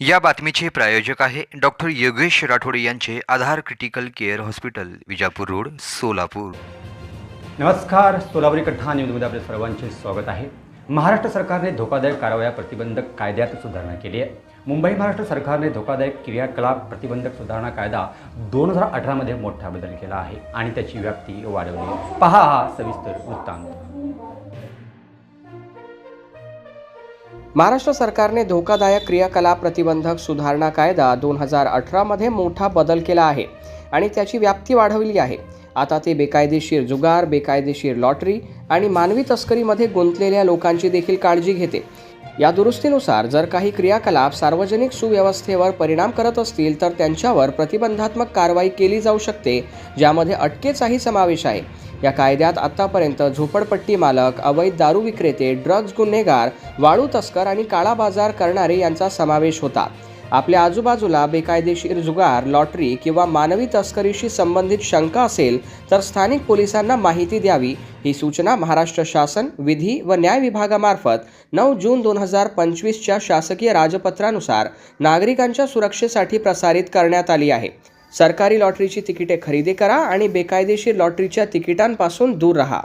या बातमीचे प्रायोजक आहे डॉक्टर योगेश राठोड यांचे Aadhaar critical care hospital Vijapur road Solapur. नमस्कार सोलापुरी कठ्ठा न्यूजमध्ये आपल्या सर्वांचे स्वागत आहे. महाराष्ट्र सरकारने धोकादायक कारवाया प्रतिबंधक कायद्यात सुधारणा केली आहे. मुंबई महाराष्ट्र सरकारने धोकादायक क्रियाकलाप प्रतिबंधक सुधारणा कायदा दोन हजार अठरामध्ये मोठा बदल केला आहे आणि त्याची व्याप्ती वाढवली पहा हा सविस्तर वृत्तांत. महाराष्ट्र सरकारने धोकादायक क्रियाकलाप प्रतिबंधक सुधारणा कायदा दोन हजार अठरामध्ये मोठा बदल केला आहे आणि त्याची व्याप्ती वाढवली आहे. आता ते बेकायदेशीर जुगार बेकायदेशीर लॉटरी आणि मानवी तस्करीमध्ये गुंतलेल्या लोकांची देखील काळजी घेते. या दुरुस्तीनुसार जर काही क्रियाकलाप सार्वजनिक सुव्यवस्थेवर परिणाम करत असतील तर त्यांच्यावर प्रतिबंधात्मक कारवाई केली जाऊ शकते ज्यामध्ये अटकेचाही समावेश आहे. या कायद्यात आतापर्यंत झोपडपट्टी मालक अवैध दारू विक्रेते ड्रग्ज गुन्हेगार वाळू तस्कर आणि काळा बाजार करणारे यांचा समावेश होता. आपल्या आजूबाजूला बेकायदेशीर जुगार लॉटरी किंवा मानवी तस्करीशी संबंधित शंका असेल तर स्थानिक पोलिसांना माहिती द्यावी ही सूचना महाराष्ट्र शासन विधी व न्याय विभागामार्फत नऊ जून दोन हजार पंचवीसच्या शासकीय राजपत्रानुसार नागरिकांच्या सुरक्षेसाठी प्रसारित करण्यात आली आहे. सरकारी लॉटरीची तिकिटे खरेदी करा आणि बेकायदेशीर लॉटरीच्या तिकिटांपासून दूर राहा.